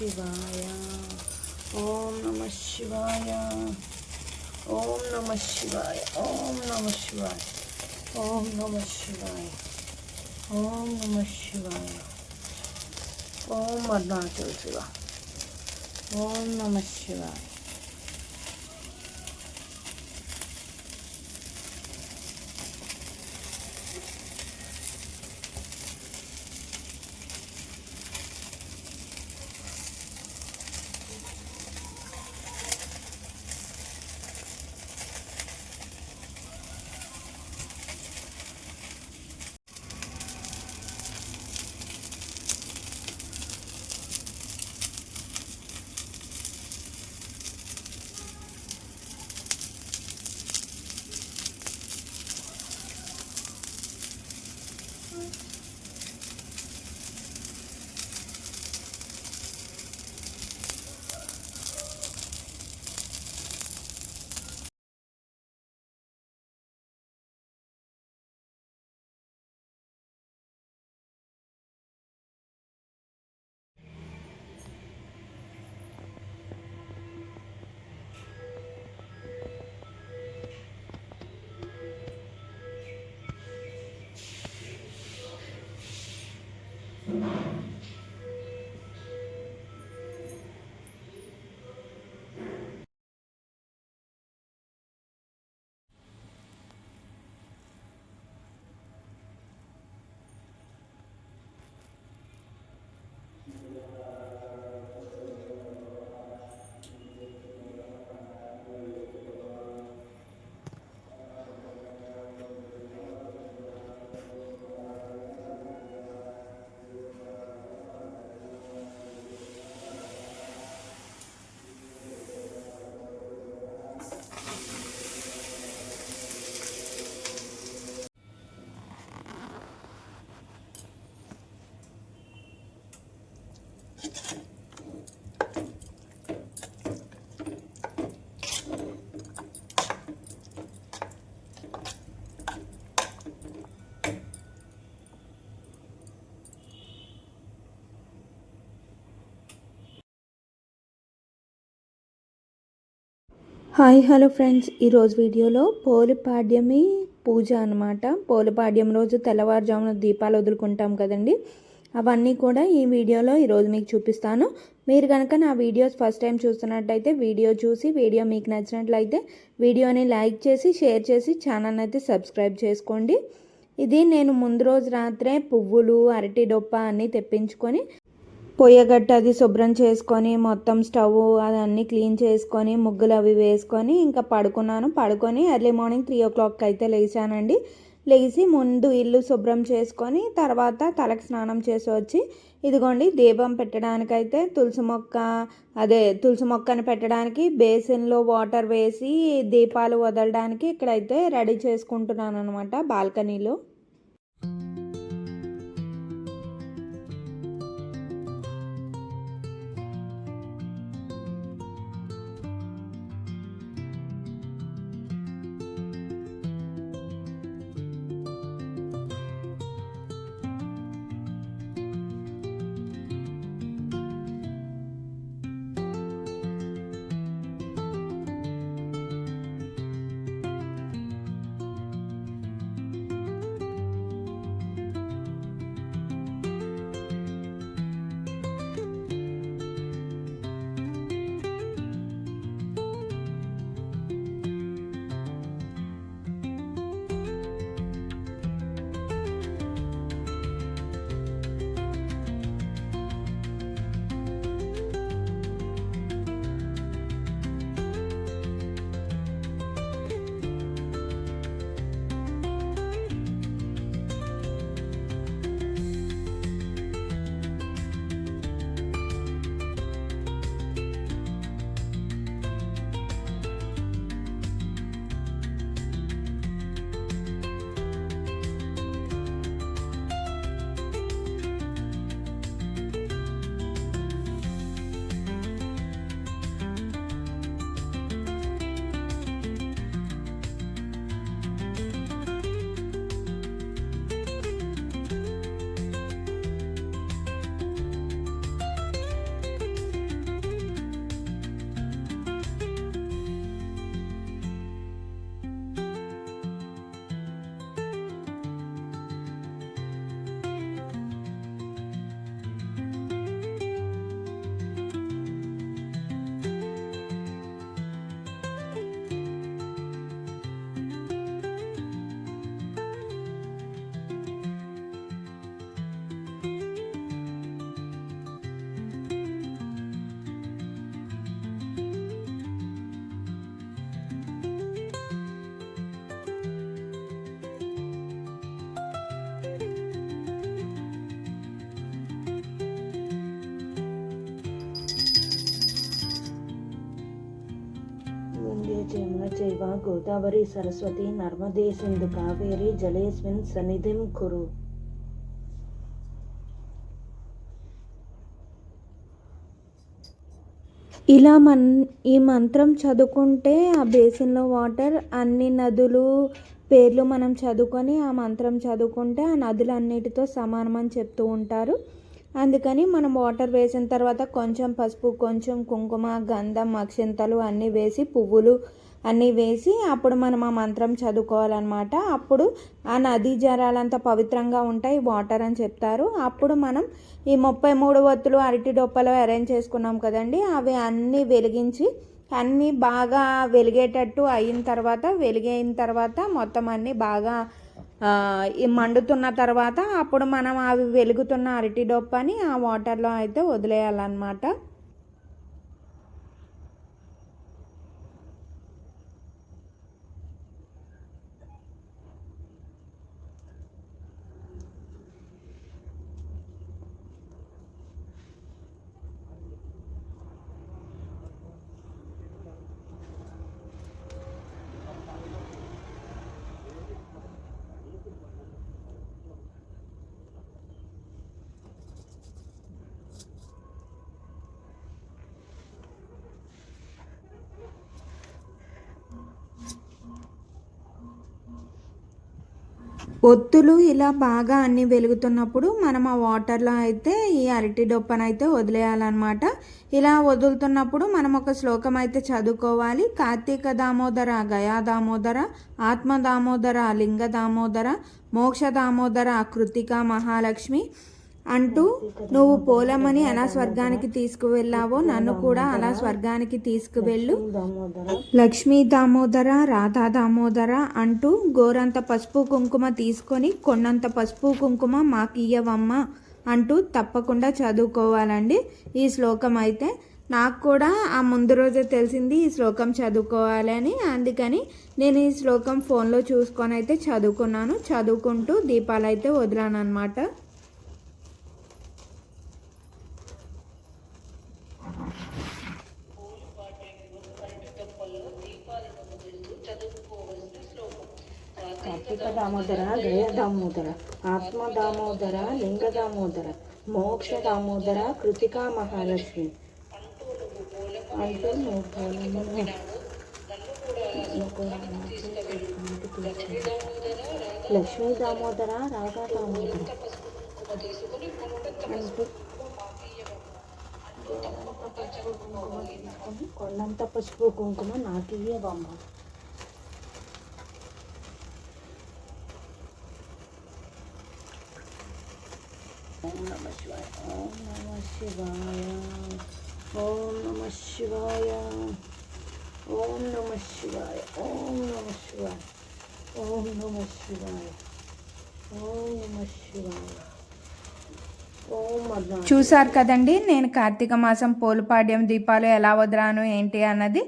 శివాయ ఓం నమ శివాయ ఓం నమ శివాయ ఓం నమ శివాయ ఓం నమ శివాయ ఓం నమ శివాయ ఓం అరుణాచల్ శివ ఓం నమ శివాయ హాయ్ హలో ఫ్రెండ్స్. ఈరోజు వీడియోలో పోలిపాడ్యమి పూజ అనమాట పోలిపాడ్యం రోజు తెల్లవారుజామున దీపాలు వదులుకుంటాం కదండి. అవన్నీ కూడా ఈ వీడియోలో ఈరోజు మీకు చూపిస్తాను. మీరు కనుక నా వీడియోస్ ఫస్ట్ టైం చూస్తున్నట్టయితే వీడియో చూసి వీడియో మీకు నచ్చినట్లయితే వీడియోని లైక్ చేసి షేర్ చేసి ఛానల్ అయితే సబ్స్క్రైబ్ చేసుకోండి. ఇది నేను ముందు రోజు రాత్రే పువ్వులు అరటి డొప్ప అన్నీ తెప్పించుకొని పొయ్యగట్టు అది శుభ్రం చేసుకొని మొత్తం స్టవ్ అదన్నీ క్లీన్ చేసుకొని ముగ్గులు అవి వేసుకొని ఇంకా పడుకున్నాను. పడుకొని ఎర్లీ మార్నింగ్ త్రీ ఓ క్లాక్కి అయితే లేచానండి. లేచి ముందు ఇల్లు శుభ్రం చేసుకొని తర్వాత తలకు స్నానం చేసి వచ్చి ఇదిగోండి దీపం పెట్టడానికైతే తులసి మొక్క అదే తులసి మొక్కను పెట్టడానికి బేసిన్లో వాటర్ వేసి దీపాలు వదలడానికి ఇక్కడైతే రెడీ చేసుకుంటున్నాను అనమాట బాల్కనీలో. జమున చైవ గోదావరి సరస్వతి నర్మదే సింధు కావేరి జలేస్మిన్ సన్నిధిం కురు. ఇలా మన్ ఈ మంత్రం చదువుకుంటే ఆ బేసిన్లో వాటర్ అన్ని నదులు పేర్లు మనం చదువుకొని ఆ మంత్రం చదువుకుంటే ఆ నదులన్నిటితో సమానం సమానమని చెప్తూ ఉంటారు. అందుకని మనం వాటర్ వేసిన తర్వాత కొంచెం పసుపు కొంచెం కుంకుమ గంధం అక్షింతలు అన్నీ వేసి పువ్వులు అన్నీ వేసి అప్పుడు మనం ఆ మంత్రం చదువుకోవాలన్నమాట. అప్పుడు ఆ నదీ జరాలంతా పవిత్రంగా ఉంటాయి వాటర్ అని చెప్తారు. అప్పుడు మనం ఈ ముప్పై మూడు ఒత్తులు అరటి డొప్పలు అరేంజ్ చేసుకున్నాం కదండి అవి అన్నీ వెలిగించి అన్నీ బాగా వెలిగేటట్టు అయిన తర్వాత వెలిగైన తర్వాత మొత్తం అన్నీ బాగా మండుతున్న తర్వాత అప్పుడు మనం అవి వెలుగుతున్న అరటి డొప్పని ఆ వాటర్లో అయితే వదిలేయాలన్నమాట. ఒత్తులు ఇలా బాగా అన్ని వెలుగుతున్నప్పుడు మనం ఆ వాటర్లో అయితే ఈ అరటి డొప్పనైతే వదిలేయాలన్నమాట. ఇలా వదులుతున్నప్పుడు మనం ఒక శ్లోకం అయితే చదువుకోవాలి. కార్తీక దామోదర గయా దామోదర ఆత్మ దామోదర లింగ దామోదర మోక్ష దామోదర కృతిక మహాలక్ష్మి. అంటూ నువ్వు పోలమని అలా స్వర్గానికి తీసుకువెళ్ళావో నన్ను కూడా అలా స్వర్గానికి తీసుకువెళ్ళు. లక్ష్మీ దామోదర రాధా దామోదర అంటూ గోరంత పసుపు కుంకుమ తీసుకొని కొన్నంత పసుపు కుంకుమ మాకు ఇయ్యవమ్మ అంటూ తప్పకుండా చదువుకోవాలండి. ఈ శ్లోకం అయితే నాకు కూడా ఆ ముందు రోజే తెలిసింది ఈ శ్లోకం చదువుకోవాలని అందుకని నేను ఈ శ్లోకం ఫోన్లో చూసుకొని అయితే చదువుకున్నాను. చదువుకుంటూ దీపాలు అయితే వదిలాను అనమాట కార్తీక దామోదర గయ దామోదర ఆత్మ దామోదర లింగ దామోదర మోక్ష దామోదర కృతికా మహాలక్ష్మి అంటూ నువ్వు పోలము లక్ష్మీ దామోదర రాధా దామోదర అంటూ కొండంత పసుపు కుంకుమ నాకు ఇయ్యవమ్మ ఓం నమ శివాయ ఓం నమ శివాయ. ఓం నమ శివాయ. ఓం నమ శివాయ. ఓం నమ శివాయ. ఓం నమ శివాయ. ఓం నమ శివాయ. చూసారు కదండి నేను కార్తీక మాసం పోలుపాడ్యం దీపాలు ఎలా వదరాను ఏంటి అన్నది.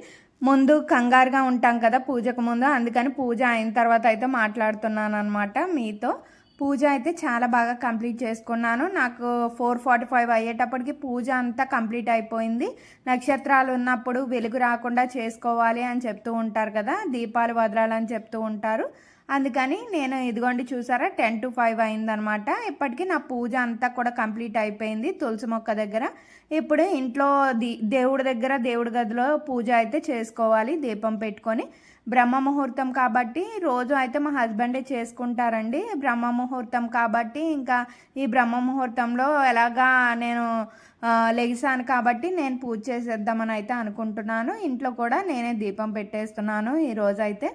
ముందు కంగారుగా ఉంటాం కదా పూజకు ముందు అందుకని పూజ అయిన తర్వాత అయితే మాట్లాడుతున్నాను అనమాట మీతో. పూజ అయితే చాలా బాగా కంప్లీట్ చేసుకున్నాను. నాకు ఫోర్ ఫార్టీ ఫైవ్ అయ్యేటప్పటికి పూజ అంతా కంప్లీట్ అయిపోయింది. నక్షత్రాలు ఉన్నప్పుడు వెలుగు రాకుండా చేసుకోవాలి అని చెప్తూ ఉంటారు కదా దీపాలు వదలాలని చెప్తూ ఉంటారు. అందుకని నేను ఇదిగోండి చూసారా టెన్ టు ఫైవ్ అయిందనమాట. ఇప్పటికీ నా పూజ అంతా కూడా కంప్లీట్ అయిపోయింది తులసి మొక్క దగ్గర. ఇప్పుడు ఇంట్లో దీ దేవుడి దగ్గర దేవుడి గదిలో పూజ అయితే చేసుకోవాలి దీపం పెట్టుకొని. బ్రహ్మ ముహూర్తం కాబట్టి రోజు అయితే మా హస్బెండే చేసుకుంటారండి బ్రహ్మ ముహూర్తం కాబట్టి. ఇంకా ఈ బ్రహ్మ ముహూర్తంలో ఎలాగా నేను లెగిసాను కాబట్టి నేను పూజ చేసేద్దామని అయితే అనుకుంటున్నాను. ఇంట్లో కూడా నేనే దీపం పెట్టేస్తున్నాను ఈరోజైతే అయితే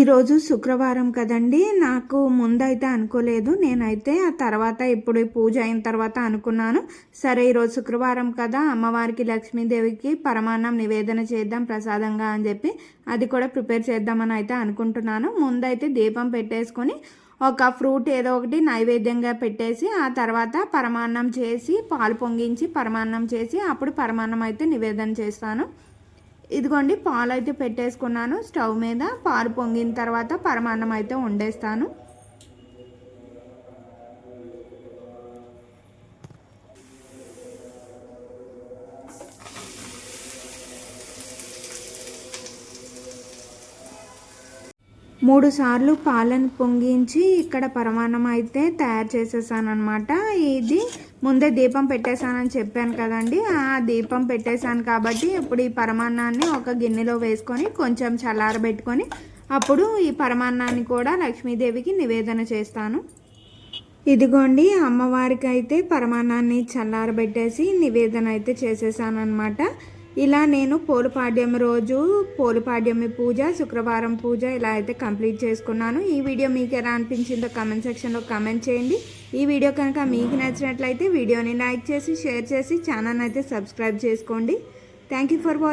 ఈరోజు శుక్రవారం కదండి. నాకు ముందైతే అనుకోలేదు. నేనైతే ఆ తర్వాత ఇప్పుడు పూజ అయిన తర్వాత అనుకున్నాను. సరే ఈరోజు శుక్రవారం కదా. అమ్మవారికి లక్ష్మీదేవికి పరమాన్నం నివేదన చేద్దాం ప్రసాదంగా అని చెప్పి అది కూడా ప్రిపేర్ చేద్దామని అయితే అనుకుంటున్నాను. ముందైతే దీపం పెట్టేసుకొని ఒక ఫ్రూట్ ఏదో ఒకటి నైవేద్యంగా పెట్టేసి ఆ తర్వాత పరమాన్నం చేసి పాలు పొంగించి పరమాన్నం చేసి అప్పుడు పరమాన్నం అయితే నివేదన చేస్తాను. ఇదిగోండి పాలు అయితే పెట్టేసుకున్నాను. స్టవ్ మీద పాలు పొంగిన తర్వాత పరమాన్నం అయితే వండేస్తాను. మూడు సార్లు పాలను పొంగించి ఇక్కడ పరమాన్నం అయితే తయారు చేసేసాను అనమాట ఇది ముందే దీపం పెట్టేశానని చెప్పాను కదండి. ఆ దీపం పెట్టేశాను కాబట్టి ఇప్పుడు ఈ పరమాన్నాన్ని ఒక గిన్నెలో వేసుకొని కొంచెం చల్లారబెట్టుకొని అప్పుడు ఈ పరమాన్నాన్ని కూడా లక్ష్మీదేవికి నివేదన చేస్తాను. ఇదిగోండి అమ్మవారికి అయితే పరమాన్నాన్ని చల్లారబెట్టేసి నివేదన అయితే చేసేసానమాట ఇలా నేను పోలుపాడ్యం రోజు పోలుపాడ్యమి పూజ శుక్రవారం పూజ ఇలా అయితే కంప్లీట్ చేసుకున్నాను. ఈ వీడియో మీకు ఎలా అనిపించిందో కమెంట్ సెక్షన్లో కమెంట్ చేయండి. ఈ వీడియో కనుక మీకు నచ్చినట్లయితే వీడియోని లైక్ చేసి షేర్ చేసి ఛానల్ అయితే సబ్స్క్రైబ్ చేసుకోండి. Thank you for watching